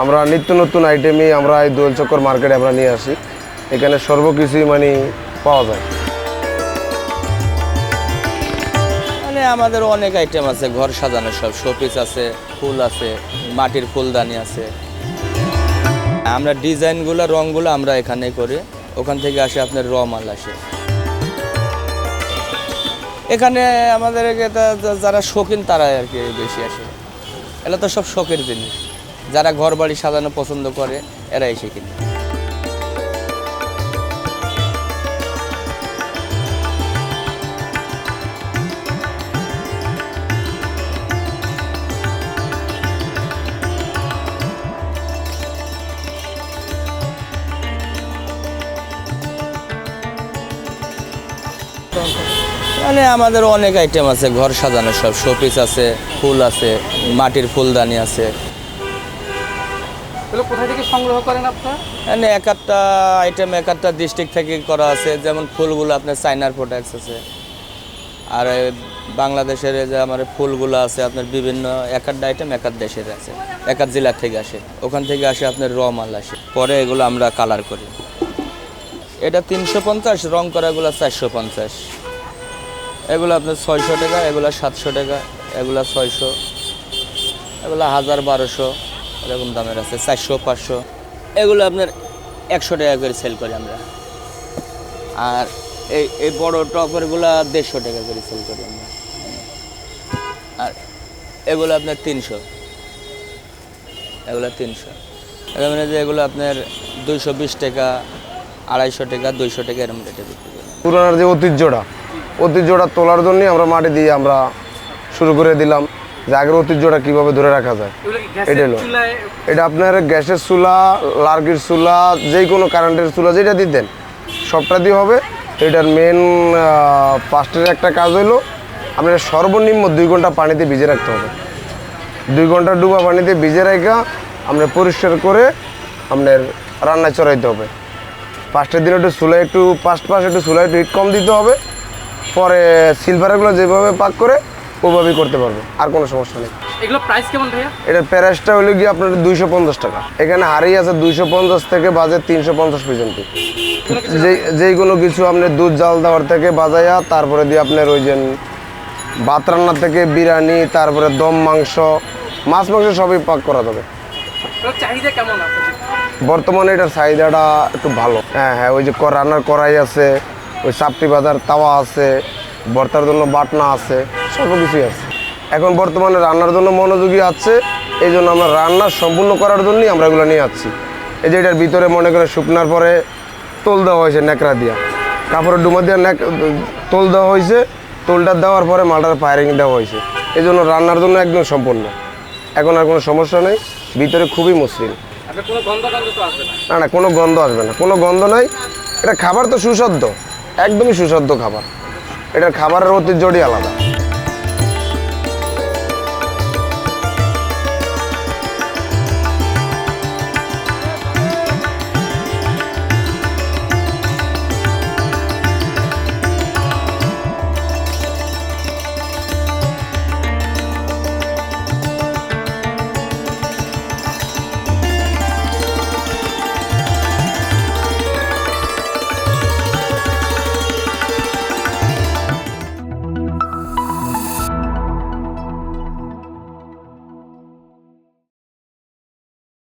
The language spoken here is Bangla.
আমরা নিত্য নতুন আইটেমই আমরা এই দোল চক্কর মার্কেটে আমরা নিয়ে আসি। এখানে সর্বকিছুই মানে পাওয়া যায়। মানে আমাদের অনেক আইটেম আছে, ঘর সাজানোর সব শোপিস আছে, ফুল আছে, মাটির ফুলদানি আছে। আমরা ডিজাইনগুলো রঙগুলো আমরা এখানে করি। ওখান থেকে আসে আপনার র মাল আসে। এখানে আমাদের যারা শৌখিন তারাই আর কি বেশি আসে। এগুলো তো সব শখের জিনিস। যারা ঘর বাড়ি সাজানো পছন্দ করে এরা এসে কিনে। মানে আমাদের অনেক আইটেম আছে, ঘর সাজানো সব। শোপিস আছে, ফুল আছে, মাটির ফুলদানি আছে। এগুলো সংগ্রহ করেন আপনারা? এক আইটেম এক ডিস্ট্রিক্ট থেকে করা আছে। যেমন ফুলগুলো আপনার আছে। আর বাংলাদেশের যে আমার ফুলগুলো আছে, আপনার বিভিন্ন এক আইটেম এক দেশের আছে। এক জেলা থেকে আসে। ওখান থেকে আসে আপনার র মাল আসে। পরে এগুলো আমরা কালার করি। এটা তিনশো পঞ্চাশ, রং করাগুলো চারশো পঞ্চাশ। এগুলো আপনার ছয়শো টাকা, এগুলো সাতশো টাকা, এগুলো ছয়শো, এগুলো হাজার বারোশো। এরকম দামের আছে চারশো, পাঁচশো। এগুলো আপনার একশো টাকা করে সেল করি আমরা। আর এই এই বড় টপারগুলো দেড়শো টাকা করে সেল করি আমরা। আর এগুলো আপনার তিনশো। এগুলো তিনশো। এর মানে যে এগুলো আপনার দুইশো বিশ টাকা, আড়াইশো টাকা, দুইশো টাকা এরকম রেটে বিক্রি করি। পুরানোর যে ঐতিহ্যটা ঐতিহ্যটা তোলার জন্যই আমরা মাটি দিয়ে আমরা শুরু করে দিলাম। যে আগের ঐতিহ্যটা কীভাবে ধরে রাখা যায়? এটা হলো। এটা আপনার গ্যাসের চুলা লার্কির চুলা যে কোনো কারেন্টের চুলা যেটা দিতেন সবটা দিয়ে হবে। এটার মেন পাস্টের একটা কাজ হলো আপনার সর্বনিম্ন দুই ঘণ্টা পানিতে ভিজে রাখতে হবে। দুই ঘণ্টা ডুবা পানিতে ভিজে রাখা আপনার পরিষ্কার করে আপনার রান্নায় চড়াইতে হবে। পাঁচটার দিনে একটু চুলা একটু পাঁচ পাঁচ একটু চুলা একটু হিট কম দিতে হবে। পরে সিলভারগুলো যেভাবে পাক করে ওভাবেই করতে পারবে আর কোনো সমস্যা নেই। এগুলো প্রাইস কেমন ভাইয়া? এটার প্যারাসটা হলো গিয়ে আপনার দুইশো পঞ্চাশ টাকা। এখানে হাড়ি আছে দুইশো পঞ্চাশ থেকে বাজে তিনশো পঞ্চাশ পর্যন্ত। যেই যেই কোনো কিছু আপনার দুধ জাল দেওয়ার থেকে বাজাইয়া তারপরে দিয়ে আপনার ওই যে ভাত রান্না থেকে বিরিয়ানি তারপরে দম মাংস মাছ মাংস সবই পাক করা যাবে। চাহিদা কেমন বর্তমানে এটার চাহিদাটা একটু ভালো। হ্যাঁ হ্যাঁ ওই যে রান্নার কড়াই আছে ওই চাপটি বাজার তাওয়া আছে ভর্তার জন্য বাটনা আছে। সব কিছুই আছে। এখন বর্তমানে রান্নার জন্য মনোযোগী আছে এই জন্য আমরা রান্না সম্পূর্ণ করার জন্যই আমরা এগুলো নিয়ে যাচ্ছি এই যে এটার ভিতরে মনে করে শুকনার পরে তোল দেওয়া হয়েছে ন্যাকড়া দিয়া। কাপড়ের ডুমা দিয়ে ন্যাক তোল দেওয়া হয়েছে তোলটা দেওয়ার পরে মালটার ফায়ারিং দেওয়া হয়েছে। এই জন্য রান্নার জন্য একদম সম্পূর্ণ। এখন আর কোনো সমস্যা নেই ভিতরে খুবই মসৃণ। না? না না কোনো গন্ধ আসবে না। কোনো গন্ধ নাই। এটা খাবার তো সুস্বাদ্য একদমই সুস্বাদ্য খাবার। এটার খাবারের ঐতিহ্যটি আলাদা।